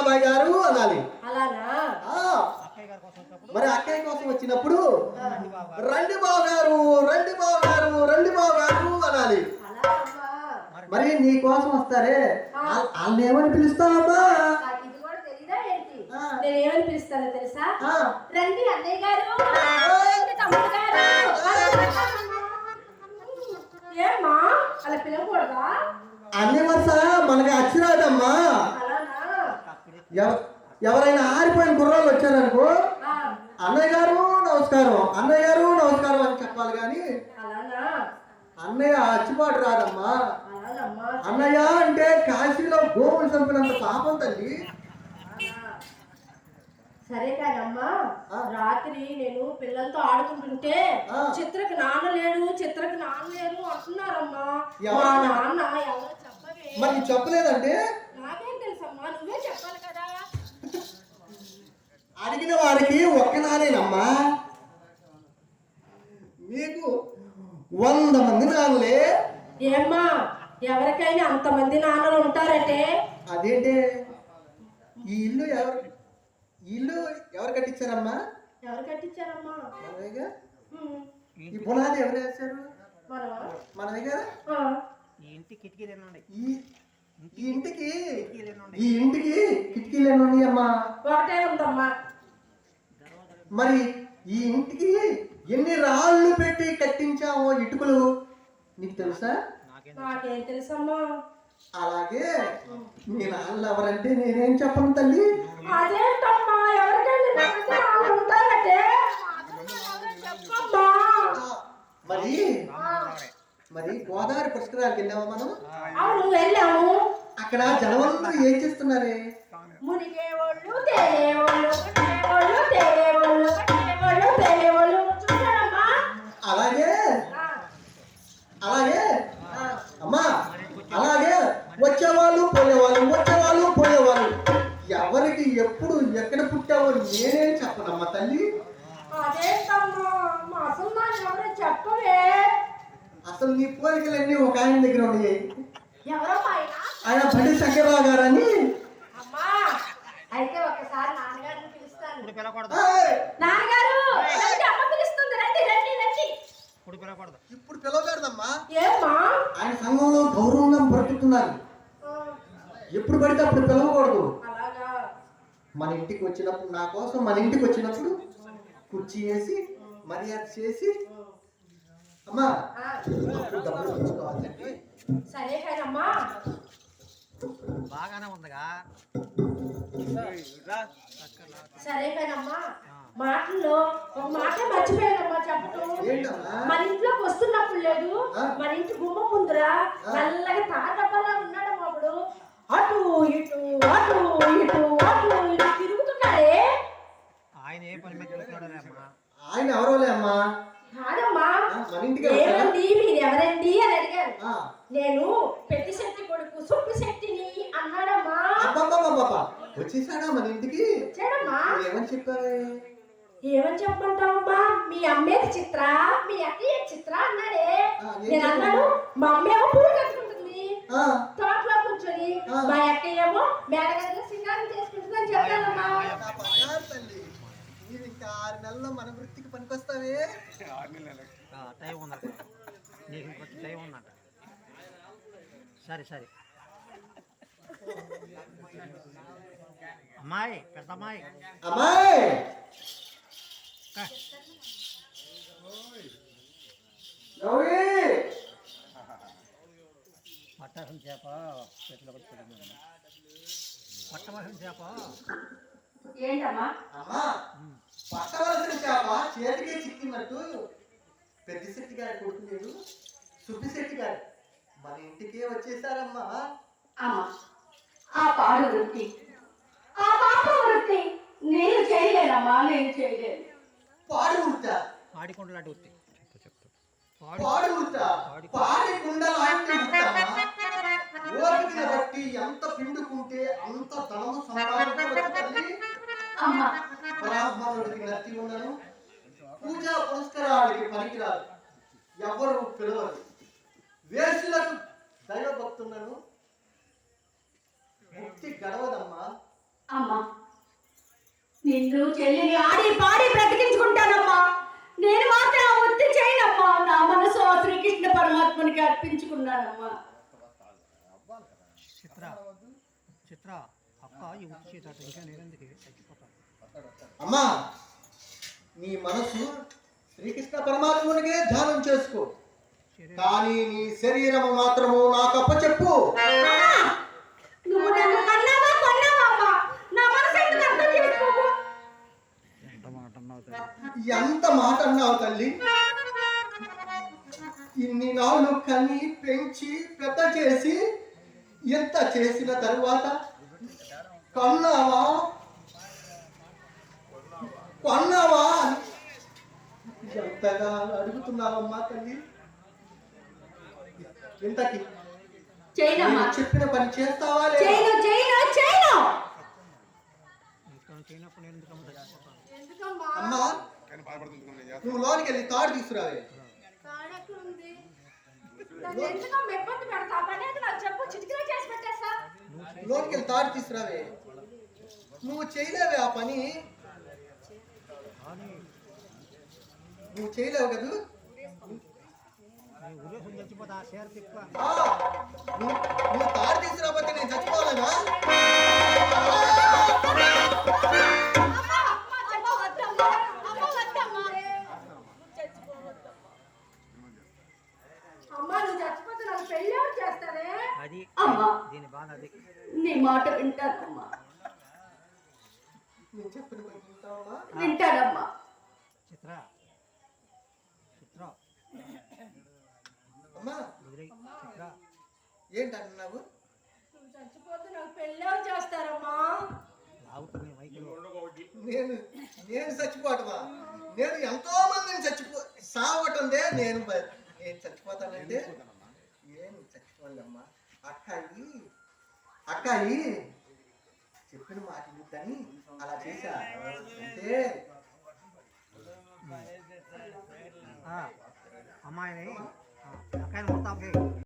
బాబాయ్ గారు అనాలి. మరి అక్కయ్య కోసం వచ్చినప్పుడు రండి బావ గారు రండి బావ గారు రండి బావ గారు అనాలి మరి నీ కోసం వస్తారే? వాళ్ళ- ఏమని పిలుస్తావమ్మా? నాకు ఇది కూడా తెలీదా ఏంటి? ఆ. నేను ఏమని పిలుస్తానో తెలుసా. రండి అన్నయ్య గారు. రండి తమ్ముడు గారు. ఏమ్మా? అలా పిలవకూడదా? అన్ని వరుస ఎవరైనా ఆరిపోయిన గుర్రాలు వచ్చారనుకో అన్నయ్య గారు నమస్కారం. అన్నయ్య గారు నమస్కారం అని చెప్పాలి కానీ అన్నయ్య అచ్చిపాటు రాదమ్మా. అన్నయ్య అంటే కాశీలో గోవులు చంపినంత పాపం తల్లి. సరే కానమ్మా ఆ. రాత్రి నేను పిల్లలతో ఆడుకుంటుంటే. చిత్రకు నాన్న లేడు చిత్రకు నాన్న లేడు అంటున్నారమ్మా? మా నాన్న ఎవరో చెప్పవే మరి చెప్పలేదంటే నాకేం తెలుసమ్మా నువ్వే చెప్పాలి కదా అడిగిన వారికి ఒక్క నానేనమ్మా మీకు వంద మంది నాన్నలే. ఏమ్మా ఎవరికైనా అంతమంది నాన్నలు ఉంటారంటే? అదేంటే? ఈ ఇల్లు ఎవరు ఈ ఇల్లు ఎవరు కట్టించారమ్మా? ఎవరు కట్టించారమ్మా? ఈ పునాది ఎవరు వేశారు? ఈ ఇంటి కిటికీలు ఈ ఇంటికి ఈ ఇంటికి కిటికీలు ఎన్ని ఉన్నాయమ్మా ఒకటే ఉందమ్మా. మరి ఈ ఇంటికి ఎన్ని రాళ్ళు పెట్టి కట్టించామో ఇటుకలు? నీకు తెలుసా? నాకేం తెలుసమ్మా. అలాగే మీ నాన్న ఎవరంటే నేనేం చెప్పను తల్లి? అదేంటమ్మా? మరి మరి గోదావరి పుష్కరాలకు వెళ్ళామా మనం? అవును వెళ్ళాము అక్కడ జనవంతులు ఏం చేస్తున్నారే? మునిగేవాళ్ళు తేలేవాళ్ళు అసలు నీ కోరికలన్నీ ఒక ఆయన దగ్గర ఉన్నాయి. ఆయన? బండి శంకర్రావు గారని అమ్మా అయితే ఒక్కసారి నాన్నగారిని పిలుస్తాను. ఇప్పుడు పిలకూడదు ఏయ్! నాన్నగారు రండి అమ్మ పిలుస్తుంది. రండి రండి రండి. ఇప్పుడు పిలకూడదు ఇప్పుడు పిలవగలదమ్మా ఏమ్మా? ఆయన సంఘంలో గౌరవంగా బ్రతుకుతున్నారు ఎప్పుడు పడితే అప్పుడు పిలవకూడదు. అలాగా? మన ఇంటికి వచ్చినప్పుడు నా కోసం మన ఇంటికి వచ్చినప్పుడు కుర్చీ వేసి మర్యాద చేసి అమ్మా. సరే కానమ్మా బాగానే ఉందిగా. సరే కానమ్మా మాటల్లో ఒక మాట మర్చిపోయానమ్మా చెప్పటం. ఏంటమ్మా? మన ఇంట్లోకి వస్తున్నప్పుడు లేదు? మన ఇంటి గుమ్మ ముందురా. నల్లగా తాటప్పలా ఉన్నాడు అప్పుడు. అటు ఇటు అటు ఇటు అటు ఇటు తిరుగుతున్నాడే ఆయన ఏ పని మీద చూస్తున్నాడో అమ్మా ఆయన ఎవరోలే అమ్మా కాదమ్మా ఆ, మన ఇంటికి వచ్చారా? ఏమండి మీరు ఎవరండి అని అడిగారు ఆ, నేను పెద్ద శెట్టి కొడుకు సుప్పు శెట్టిని అన్నాడమ్మా. వచ్చేసాడా మన ఇంటికి? ఏమని చెప్పారే? ఏమని చెప్పమంటావమ్మా? మీ అమ్మేది చిత్ర మీ అక్కయ్య చిత్ర అన్నాడే. నేను? అన్నాను మా అమ్మేమో పూలు కట్టుకుంటుంది. ఆ, తోటలో కూర్చొని. మా అక్కయ్య ఏమో మేడగదిలో సింగారం చేసుకుంటుందని చెప్పానమ్మా నా బంగారు తల్లి నీవు ఇంకా ఆరు నెలల్లో మన వృత్తికి పనికొస్తావే. ఆ, టైం ఉందట నీకు ఇంకొంచెం టైం ఉందంట సరే సరే. అమ్మాయి పెద్ద అమ్మాయి. అమ్మాయి! పట్టవలసిన చేప చేతిలో పెట్టుకుంటాను పట్టవలసిన చేప. ఏంటమ్మా? అమ్మా పట్టవలసిన చేప చేతికి చిక్కినట్టు పెద్ద శెట్టి గారి కొడుకు లేదు సుబ్బి శెట్టి గారు మన ఇంటికే వచ్చేసారమ్మా. అమ్మా ఆ పాడు వృత్తి. ఆ పాప వృత్తి నేను చేయలేనమ్మా నేను చేయలేను. పాడి వృత్తి. పాడి ఓపికని బట్టి ఎంత పిండుకుంటే అంత ధనము సంపాదించవచ్చు బ్రాహ్మణుడికి ఉండను పూజా పురస్కారాలకి పనికిరాదు. ఎవరు పిలవరు. వేసులకు దైవభక్తులను ముక్తి గడవదమ్మా నిన్ను చెల్లిని ఆడి పాడి బ్రతికించుకుంటానమ్మా. నేను మాత్రం ఆ వృత్తి చేయనమ్మా. నా మనసు ఆ శ్రీకృష్ణ పరమాత్మనికి అర్పించుకున్నానమ్మా. చిత్ర చిత్ర అక్క ఈ ఉత్తి చేత ఇంకా నేనెందుకు చచ్చిపోతాను? అమ్మా నీ మనసు శ్రీకృష్ణ పరమాత్మునికే ధ్యానం చేసుకో. కానీ నీ శరీరము మాత్రము నాకు అప్పచెప్పు ఎంత మాట అన్నావు తల్లి. ఇన్ని నాళ్ళు కని పెంచి పెద్ద చేసి ఎంత చేసిన తరువాత? కన్నావా? కొన్నావా? ఎంతగా అడుగుతున్నావమ్మా తల్లి? ఇంతకి చెప్పిన పని చేస్తావా అమ్మ! అమ్మా నువ్వు లోనికి వెళ్ళి తాడు తీసుకురావే. లోనికి వెళ్ళి తాడు తీసుకురావే. నువ్వు చేయలేవే ఆ పని. నువ్వు చేయలేవు కదా? ఉరేసం చచ్చిపోతా ఆ షేర్ తిప్ప ఆ, నువ్వు నువ్వు తాడు తీసుకురాకపోతే నేను చచ్చిపోవాలనా అమ్మా, అమ్మా, వద్దమ్మా. అమ్మా, వద్దమ్మా. చచ్చిపోవద్దమ్మా. అమ్మా నువ్వు చచ్చిపోతే నాకు పెళ్ళి ఎవరు చేస్తారే అది అమ్మా. దీని బాధ అది నీ మాట వింటానమ్మా వింటానమ్మా చిత్ర అమ్మా. ఏంటన్నావు చచ్చిపోతే నాకు పెళ్ళి చేస్తారమ్మా? నేను నేను చచ్చిపోవటమా? నేను ఎంతో మందిని చచ్చిపో సావటందే నేను నేను చచ్చిపోతానంటే? నేను చచ్చిపోలేమ్మా అక్కాయి అక్కాయి చెప్పిన మాట విద్దని అలా చేశా. అంటే ఆ, 开龙头，打开。